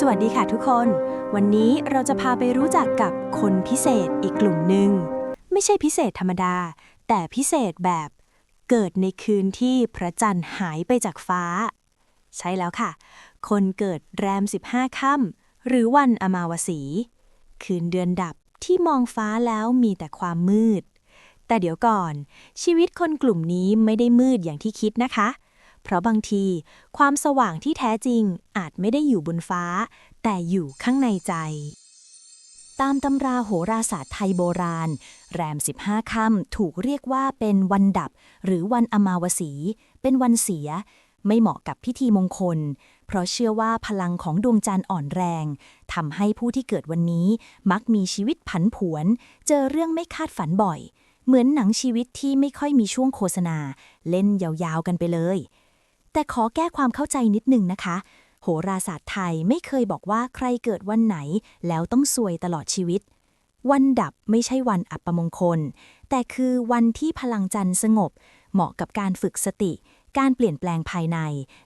สวัสดีค่ะทุกคน วันนี้เราจะพาไปรู้จักกับคนพิเศษอีกกลุ่มหนึ่ง ไม่ใช่พิเศษธรรมดา แต่พิเศษแบบเกิดในคืนที่พระจันทร์หายไปจากฟ้า ใช่แล้วค่ะ คนเกิดแรม 15ค่ำหรือวันอมาวสี คืนเดือนดับที่มองฟ้าแล้วมีแต่ความมืด แต่เดี๋ยวก่อน ชีวิตคนกลุ่มนี้ไม่ได้มืดอย่างที่คิดนะคะ เพราะบางที ความสว่างที่แท้จริงอาจไม่ได้อยู่บนฟ้า แต่อยู่ข้างในใจ ตามตำราโหราศาสตร์ไทยโบราณ แรม 15 ค่ำถูกเรียกว่าเป็นวันดับ หรือวันอมาวสี เป็นวันเสีย ไม่เหมาะกับพิธีมงคล เพราะเชื่อว่าพลังของดวงจันทร์อ่อนแรงทำให้ผู้ที่เกิดวันนี้มักมีชีวิตผันผวน เจอเรื่องไม่คาดฝันบ่อยเหมือนหนังชีวิตที่ไม่ค่อยมีช่วงโฆษณา เล่นยาวๆกันไปเลย แต่ขอแก้ความเข้าใจนิดนึงนะคะ โหราศาสตร์ไทยไม่เคยบอกว่าใครเกิดวันไหน แล้วต้องซวยตลอดชีวิต วันดับไม่ใช่วันอัปมงคล แต่คือวันที่พลังจันทร์สงบ เหมาะกับการฝึกสติ การเปลี่ยนแปลงภายใน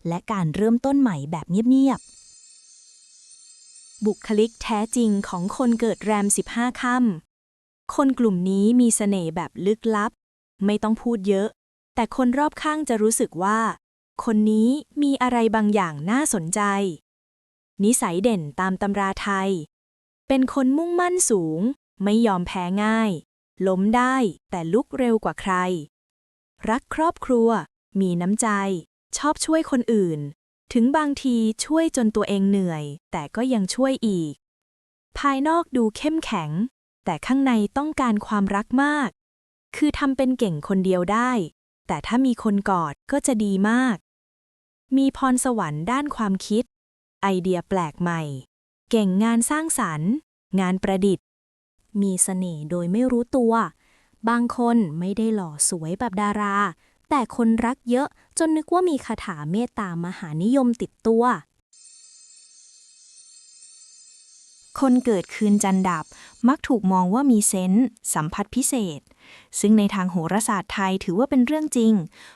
และการเริ่มต้นใหม่แบบเงียบๆบุคลิกแท้จริงของคนเกิดแรม 15ค่ำคนกลุ่มนี้มีเสน่ห์แบบลึกลับ ไม่ต้องพูดเยอะ แต่คนรอบข้างจะรู้สึกว่า คนนี้มีอะไรบางอย่างน่าสนใจ นิสัยเด่นตามตำราไทย เป็นคนมุ่งมั่นสูง ไม่ยอมแพ้ง่าย ล้มได้แต่ลุกเร็วกว่าใคร รักครอบครัว มีน้ำใจ ชอบช่วยคนอื่น ถึงบางทีช่วยจนตัวเองเหนื่อย แต่ก็ยังช่วยอีก ภายนอกดูเข้มแข็ง แต่ข้างในต้องการความรักมาก คือทำเป็นเก่งคนเดียวได้แต่ถ้ามีคนกอดก็จะดีมาก มีพรสวรรค์ด้านความคิด ไอเดียแปลกใหม่ เก่งงานสร้างสรรค์ งานประดิษฐ์ มีเสน่ห์โดยไม่รู้ตัว บางคนไม่ได้หล่อสวยแบบดารา แต่คนรักเยอะจนนึกว่ามีคาถาเมตตามหานิยมติดตัว คนเกิดคืนจันดับมักถูกมองว่ามีเซนส์สัมผัสพิเศษ ซึ่งในทางโหราศาสตร์ไทยถือว่าเป็นเรื่องจริง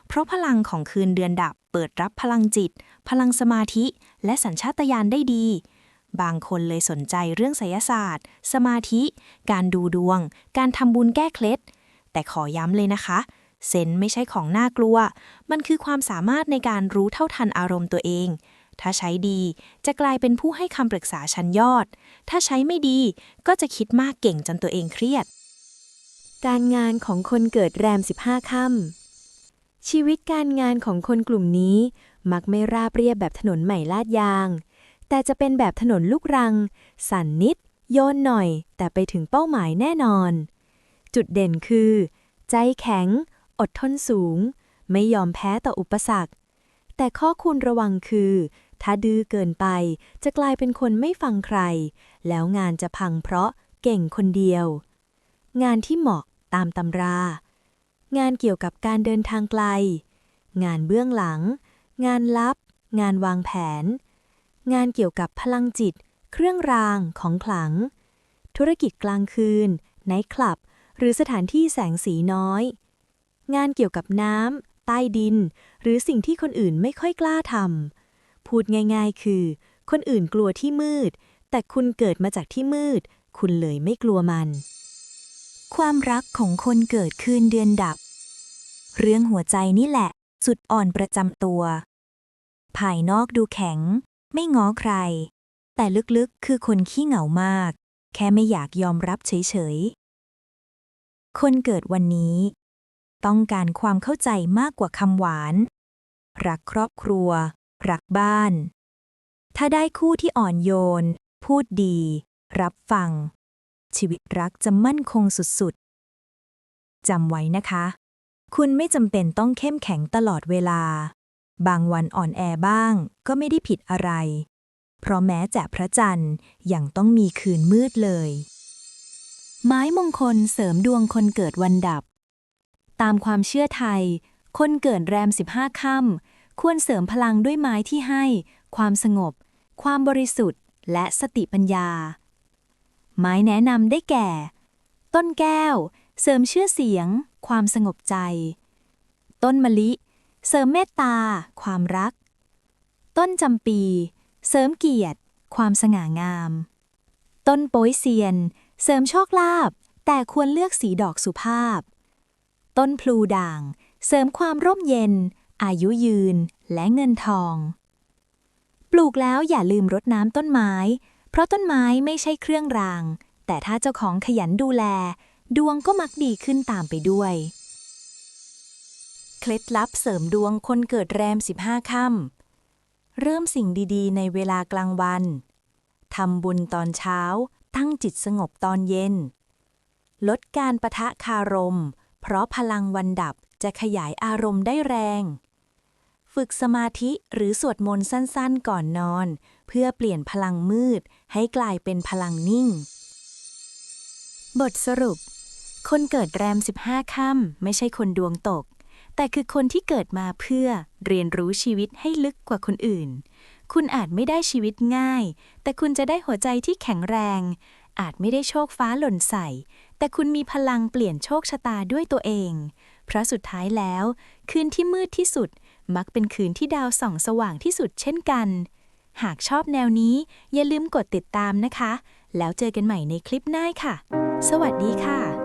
เพราะพลังของคืนเดือนดับ เปิดรับพลังจิต พลังสมาธิ และสัญชาตญาณได้ดี บางคนเลยสนใจเรื่องไสยศาสตร์ สมาธิ การดูดวง การทำบุญแก้เคล็ด แต่ขอย้ำเลยนะคะเซนไม่ใช่ของน่ากลัว มันคือความสามารถในการรู้เท่าทันอารมณ์ตัวเอง ถ้าใช้ดีจะกลายเป็นผู้ให้คำปรึกษาชั้นยอด ถ้าใช้ไม่ดีก็จะคิดมากเก่งจนตัวเองเครียด การงานของคนเกิดแรม 15 ค่ำ ชีวิตการงานของคนกลุ่มนี้ มักไม่ราบเรียบแบบถนนใหม่ลาดยาง แต่จะเป็นแบบถนนลูกรัง สั่นนิด โยนหน่อย แต่ไปถึงเป้าหมายแน่นอน จุดเด่นคือ ใจแข็ง อดทนสูง ไม่ยอมแพ้ต่ออุปสรรค แต่ข้อควรระวังคือ ถ้าดื้อเกินไป จะกลายเป็นคนไม่ฟังใคร แล้วงานจะพังเพราะเก่งคนเดียว งานที่เหมาะตามตำรา งานเกี่ยวกับการเดินทางไกล งานเบื้องหลัง งานลับ งานวางแผน งานเกี่ยวกับพลังจิต เครื่องรางของขลัง ธุรกิจกลางคืนไนท์คลับ หรือสถานที่แสงสีน้อย งานเกี่ยวกับน้ำใต้ดิน หรือสิ่งที่คนอื่นไม่ค่อยกล้าทำพูดง่ายๆ คือ คนอื่นกลัวที่มืด แต่คุณเกิดมาจากที่มืด คุณเลยไม่กลัวมัน ความรักของคนเกิดคืนเดือนดับ เรื่องหัวใจนี่แหละสุดอ่อนประจำตัว ภายนอกดูแข็ง ไม่ง้อใคร แต่ลึกๆคือคนขี้เหงามาก แค่ไม่อยากยอมรับเฉยๆ คนเกิดวันนี้ ต้องการความเข้าใจมากกว่าคำหวาน รักครอบครัว รักบ้าน ถ้าได้คู่ที่อ่อนโยน พูดดี รับฟัง ชีวิตรักจะมั่นคงสุดๆ จำไว้นะคะ คุณไม่จำเป็นต้องเข้มแข็งตลอดเวลา บางวันอ่อนแอบ้างก็ไม่ได้ผิดอะไร เพราะแม้แต่พระจันทร์ยังต้องมีคืนมืดเลย ไม้มงคลเสริมดวงคนเกิดวันดับ ตามความเชื่อไทย คนเกิดแรม 15 ค่ำควรเสริมพลังด้วยไม้ที่ให้ ความสงบ ความบริสุทธิ์ และสติปัญญา ไม้แนะนำได้แก่ ต้นแก้ว เสริมชื่อเสียง ความสงบใจ ต้นมะลิ เสริมเมตตา ความรัก ต้นจำปี เสริมเกียรติ ความสง่างาม ต้นโป้ยเซียน เสริมโชคลาภแต่ควรเลือกสีดอกสุภาพ ต้นพลูด่าง เสริมความร่มเย็น อายุยืนและเงินทอง ปลูกแล้วอย่าลืมรดน้ำต้นไม้ เพราะต้นไม้ไม่ใช่เครื่องราง แต่ถ้าเจ้าของขยันดูแล ดวงก็มักดีขึ้นตามไปด้วย เคล็ดลับเสริมดวงคนเกิดแรม 15 ค่ำ เริ่มสิ่งดีๆ ในเวลากลางวัน ทำบุญตอนเช้า ตั้งจิตสงบตอนเย็น ลดการประทะคารม เพราะพลังวันดับจะขยายอารมณ์ได้แรง ฝึกสมาธิหรือสวดมนต์สั้นๆก่อนนอน เพื่อเปลี่ยนพลังมืดให้กลายเป็นพลังนิ่ง บทสรุป คนเกิดแรม 15 ค่ำไม่ใช่คนดวงตก แต่คือคนที่เกิดมาเพื่อเรียนรู้ชีวิตให้ลึกกว่าคนอื่น คุณอาจไม่ได้ชีวิตง่าย แต่คุณจะได้หัวใจที่แข็งแรง อาจไม่ได้โชคฟ้าหล่นใส่ แต่คุณมีพลังเปลี่ยนโชคชะตาด้วยตัวเองเพราะสุดท้ายแล้ว คืนที่มืดที่สุดมักเป็นคืนที่ดาวส่องสว่างที่สุดเช่นกัน หากชอบแนวนี้ อย่าลืมกดติดตามนะคะ แล้วเจอกันใหม่ในคลิปหน้าค่ะ สวัสดีค่ะ